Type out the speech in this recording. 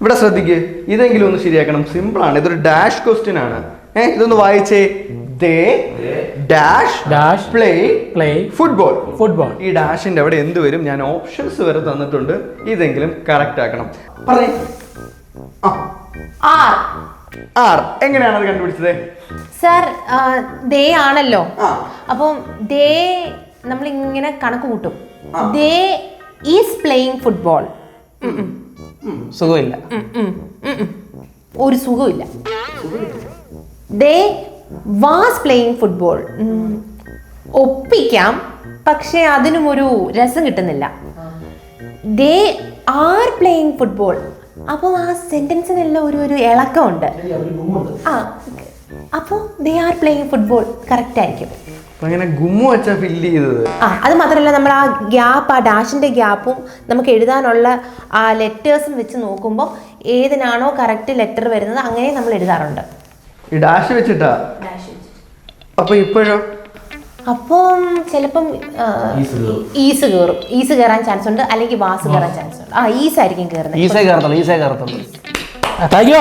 ഇവിടെ ശ്രദ്ധിക്കുക ഇതെങ്കിലും ഒന്ന് ശരിയാക്കണം. സിമ്പിൾ ആണ്. ഇതൊരു ഡാഷ് ക്വസ്റ്റ്യൻ ആണ്. ഏഹ് ഇതൊന്ന് വായിച്ചേ. They dash dash play play football football ഈ ഡാഷിന്റെ അവിടെ എന്ത് വരും? ഞാൻ ഓപ്ഷൻസ് വരെ തന്നിട്ടുണ്ട്. ഇതെങ്കിലും കറക്റ്റ് ആക്കണം. പറഞ്ഞേ. ആ. ആർ ആർ എങ്ങനെയാണ് അത് കണ്ടുപിടിച്ചത്? സർ ദേ ആണല്ലോ. അപ്പം ദേ നമ്മൾ ഇങ്ങനെ കണക്ക് കൂട്ടും. ദേ ഈസ് പ്ലേയിങ് ഫുട്ബോൾ സുഖമില്ല. ഒരു സുഖമില്ല. They was playing football. ഒപ്പിക്കാം പക്ഷേ അതിനും ഒരു രസം കിട്ടുന്നില്ല. They are playing football. അപ്പോൾ ആ സെന്റൻസിനെല്ലാം ഒരു ഒരു ഇളക്കമുണ്ട്. ആ അപ്പോൾ they are playing football correct ആയിരിക്കും അങ്ങനെ ഗുമ്മ വെച്ചാ ഫില്ല് ചെയ്തത്. ആ അത് മാത്രമല്ല നമ്മൾ ആ ഗ്യാപ്പ് ആ ഡാഷിന്റെ ഗ്യാപ്പും നമുക്ക് എഴുതാനുള്ള ആ ലെറ്റേഴ്സും വെച്ച് നോക്കുമ്പോൾ ഏതിനാണോ കറക്റ്റ് ലെറ്റർ വരുന്നത് അങ്ങനെ നമ്മൾ എഴുതാറുണ്ട്. ഈ ഡാഷ് വെച്ചിട്ടാ? അപ്പൊ ഇപ്പോഴോ? അപ്പം ചിലപ്പം ഈസ് കയറും ഈസ് കയറാൻ ചാൻസ് ഉണ്ട് അല്ലെങ്കിൽ വാസ് കയറാൻ ചാൻസ് ഉണ്ട്. ആ ഈസ് ആയിരിക്കും കയറുന്നത് ഈസേ കയറത്തുള്ളൂ ഈസേ കയറത്തുള്ളൂ താങ്ക് യു